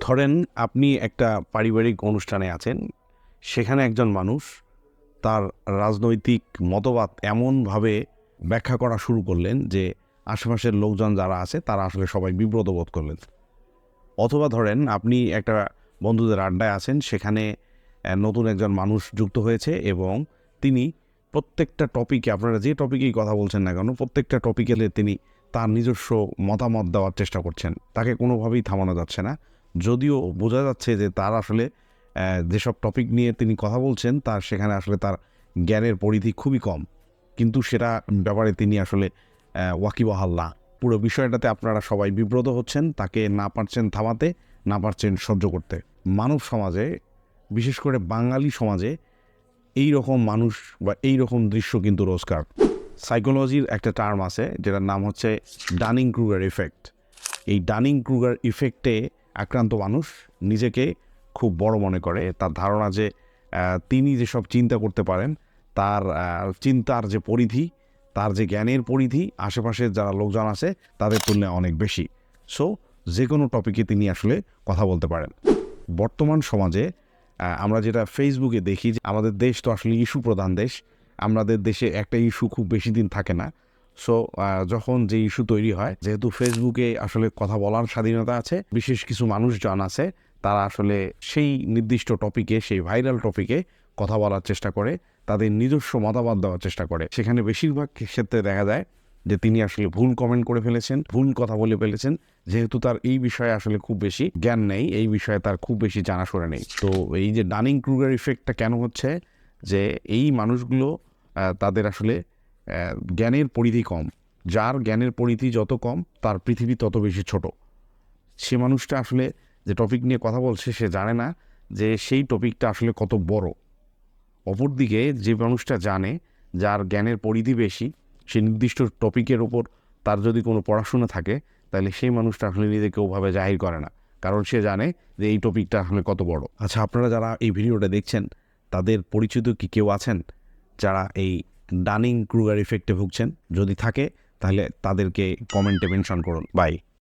ধরেন আপনি একটা পারিবারিক অনুষ্ঠানে আছেন, সেখানে একজন মানুষ তার রাজনৈতিক মতবাদ এমনভাবে ব্যাখ্যা করা শুরু করলেন যে আশেপাশের লোকজন যারা আছে তারা আসলে সবাই বিব্রত বোধ করলেন। অথবা ধরেন আপনি একটা বন্ধুদের আড্ডায় আছেন, সেখানে নতুন একজন মানুষ যুক্ত হয়েছে এবং তিনি প্রত্যেকটা টপিকে আপনারা যে টপিকেই কথা বলছেন না কেন, প্রত্যেকটা টপিকে তিনি তার নিজস্ব মতামত দেওয়ার চেষ্টা করছেন। তাকে কোনোভাবেই থামানো যাচ্ছে না। যদিও বোঝা যাচ্ছে যে তার আসলে যেসব টপিক নিয়ে তিনি কথা বলছেন, তার সেখানে আসলে তার জ্ঞানের পরিধি খুবই কম। কিন্তু সেটা ব্যাপারে তিনি আসলে ওয়াকিবহাল না। পুরো বিষয়টাতে আপনারা সবাই বিব্রত হচ্ছেন, তাকে না পারছেন থামাতে, না পারছেন সহ্য করতে। মানব সমাজে, বিশেষ করে বাঙালি সমাজে, এই রকম মানুষ বা এই রকম দৃশ্য কিন্তু রোজকার। সাইকোলজির একটা টার্ম আছে, যেটার নাম হচ্ছে ডানিং ক্রুগার ইফেক্ট এই ডানিং ক্রুগার ইফেক্টে আক্রান্ত মানুষ নিজেকে খুব বড় মনে করে। তার ধারণা যে তিনি যেসব চিন্তা করতে পারেন, তার চিন্তার যে পরিধি, তার যে জ্ঞানের পরিধি আশেপাশের যারা লোকজন আছে, তাদের তুলনায় অনেক বেশি। সো যে কোনো টপিকে তিনি আসলে কথা বলতে পারেন। বর্তমান সমাজে আমরা যেটা ফেসবুকে দেখি যে, আমাদের দেশ তো আসলে ইস্যু প্রধান দেশ। আমাদের দেশে একটা ইস্যু খুব বেশি দিন থাকে না। সো যখন যে ইস্যু তৈরি হয়, যেহেতু ফেসবুকে আসলে কথা বলার স্বাধীনতা আছে, বিশেষ কিছু মানুষজন আছে, তারা আসলে সেই নির্দিষ্ট টপিকে সেই ভাইরাল টপিকে কথা বলার চেষ্টা করে, তাদের নিজস্ব মতামত দেওয়ার চেষ্টা করে। সেখানে বেশিরভাগ ক্ষেত্রে দেখা যায় যে তিনি আসলে ভুল কমেন্ট করে ফেলেছেন, ভুল কথা বলে ফেলেছেন, যেহেতু তার এই বিষয়ে আসলে খুব বেশি জ্ঞান নেই, এই বিষয়ে তার খুব বেশি জানাশোনা নেই। তো এই যে ডানিং ক্রুগার ইফেক্টটা কেন হচ্ছে? যে এই মানুষগুলো তাদের আসলে জ্ঞানের পরিধি কম। যার জ্ঞানের পরিধি যত কম, তার পৃথিবী তত বেশি ছোট। সে মানুষটা আসলে যে টপিক নিয়ে কথা বলছে, সে জানে না যে সেই টপিকটা আসলে কত বড়। অপরদিকে যে মানুষটা জানে যার জ্ঞানের পরিধি বেশি, সে নির্দিষ্ট টপিকের ওপর তার যদি কোনো পড়াশোনা থাকে, তাহলে সেই মানুষটা আসলে নিজেকে ওভাবে জাহির করে না। কারণ সে জানে যে এই টপিকটা আসলে কত বড়। আচ্ছা আপনারা যারা এই ভিডিওটা দেখছেন, তাদের পরিচিত কি কেউ আছেন? যারা এই ডানিং ক্রুগার ইফেক্টে ভুগছেন যদি থাকে তাহলে তাদেরকে কমেন্টে মেনশন করুন। বাই